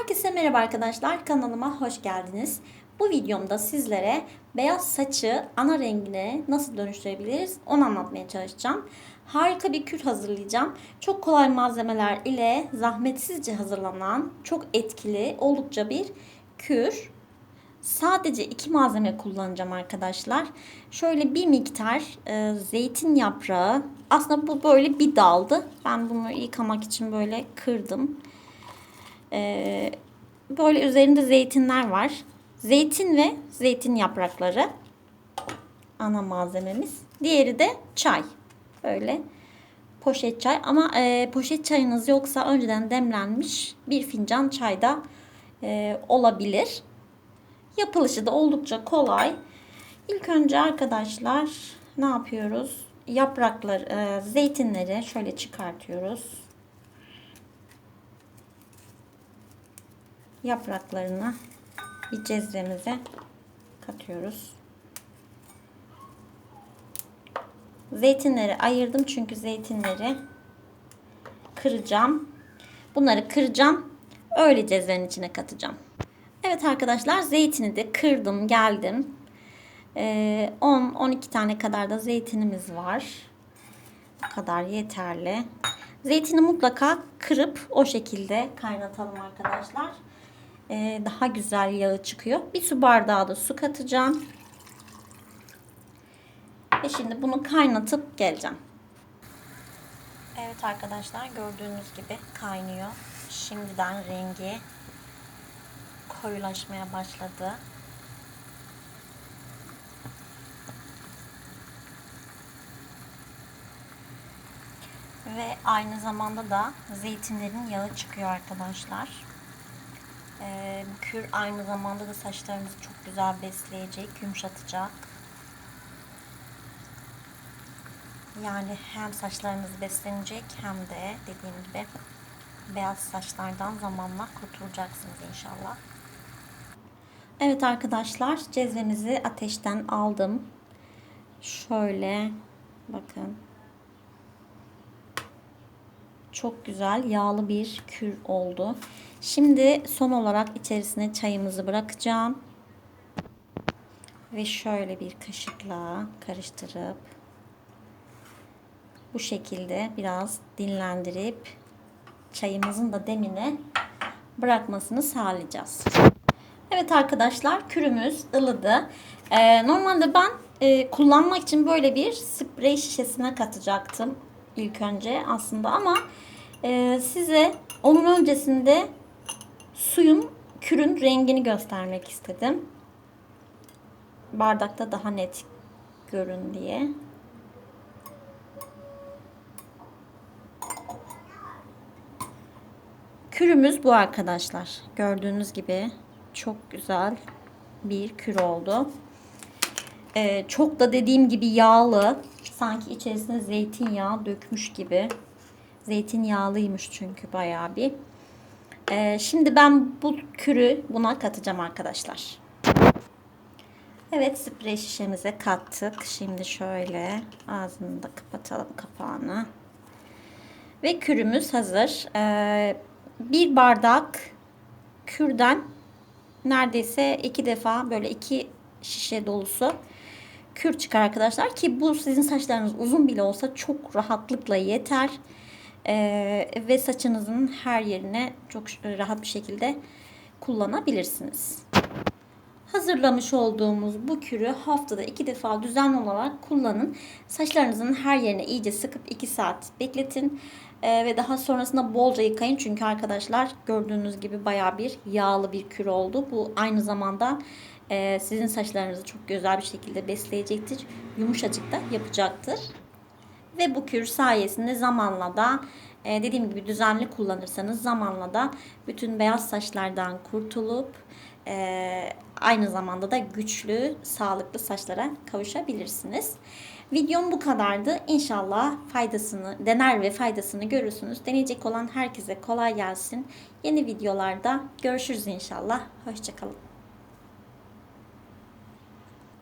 Herkese merhaba arkadaşlar. Kanalıma hoş geldiniz. Bu videomda sizlere beyaz saçı ana rengine nasıl dönüştürebiliriz onu anlatmaya çalışacağım. Harika bir kür hazırlayacağım. Çok kolay malzemeler ile zahmetsizce hazırlanan çok etkili oldukça bir kür. Sadece iki malzeme kullanacağım arkadaşlar. Şöyle bir miktar e, zeytin yaprağı. Aslında bu böyle bir daldı. Ben bunu yıkamak için böyle kırdım. E, böyle üzerinde zeytinler var. Zeytin ve zeytin yaprakları ana malzememiz. Diğeri de çay. Böyle poşet çay ama e, poşet çayınız yoksa önceden demlenmiş bir fincan çay da e, olabilir. Yapılışı da oldukça kolay. İlk önce arkadaşlar ne yapıyoruz? Yaprakları, e, zeytinleri şöyle çıkartıyoruz. Yapraklarını bir cezvemize katıyoruz. Zeytinleri ayırdım çünkü zeytinleri kıracağım. Bunları kıracağım. Öyle cezvenin içine katacağım. Evet arkadaşlar zeytini de kırdım geldim. Ee, 10-12 tane kadar da zeytinimiz var. Bu kadar yeterli. Zeytini mutlaka kırıp o şekilde kaynatalım arkadaşlar. Ee, daha güzel yağı çıkıyor. Bir su bardağı da su katacağım. Ve şimdi bunu kaynatıp geleceğim. Evet arkadaşlar gördüğünüz gibi kaynıyor. Şimdiden rengi koyulaşmaya başladı. Ve aynı zamanda da zeytinlerin yağı çıkıyor arkadaşlar. Ee, kür aynı zamanda da saçlarımızı çok güzel besleyecek, yumuşatacak. Yani hem saçlarınız beslenecek hem de dediğim gibi beyaz saçlardan zamanla kurtulacaksınız inşallah. Evet arkadaşlar cezvemizi ateşten aldım. Şöyle bakın. Çok güzel yağlı bir kür oldu. Şimdi son olarak içerisine çayımızı bırakacağım. Ve şöyle bir kaşıkla karıştırıp bu şekilde biraz dinlendirip çayımızın da demine bırakmasını sağlayacağız. Evet arkadaşlar kürümüz ılıdı. Ee, normalde ben e, kullanmak için böyle bir sprey şişesine katacaktım ilk önce aslında ama e, size onun öncesinde suyun kürün rengini göstermek istedim. Bardakta daha net görün diye. Kürümüz bu arkadaşlar. Gördüğünüz gibi çok güzel bir kür oldu. Ee, çok da dediğim gibi yağlı. Sanki içerisine zeytinyağı dökmüş gibi. Zeytinyağlıymış çünkü bayağı bir. Ee, şimdi ben bu kürü buna katacağım arkadaşlar. Evet sprey şişemize kattık. Şimdi şöyle ağzını da kapatalım kapağını. Ve kürümüz hazır. Ee, bir bardak kürden neredeyse iki defa böyle iki şişe dolusu kür çıkar arkadaşlar ki bu sizin saçlarınız uzun bile olsa çok rahatlıkla yeter ee, ve saçınızın her yerine çok rahat bir şekilde kullanabilirsiniz. Hazırlamış olduğumuz bu kürü haftada iki defa düzenli olarak kullanın. Saçlarınızın her yerine iyice sıkıp 2 saat bekletin. Ee, ve daha sonrasında bolca yıkayın. Çünkü arkadaşlar gördüğünüz gibi baya bir yağlı bir kür oldu. Bu aynı zamanda e, sizin saçlarınızı çok güzel bir şekilde besleyecektir. Yumuşacık da yapacaktır. Ve bu kür sayesinde zamanla da e, dediğim gibi düzenli kullanırsanız zamanla da bütün beyaz saçlardan kurtulup e, aynı zamanda da güçlü, sağlıklı saçlara kavuşabilirsiniz. Videom bu kadardı. İnşallah faydasını, dener ve faydasını görürsünüz. Deneyecek olan herkese kolay gelsin. Yeni videolarda görüşürüz inşallah. Hoşçakalın.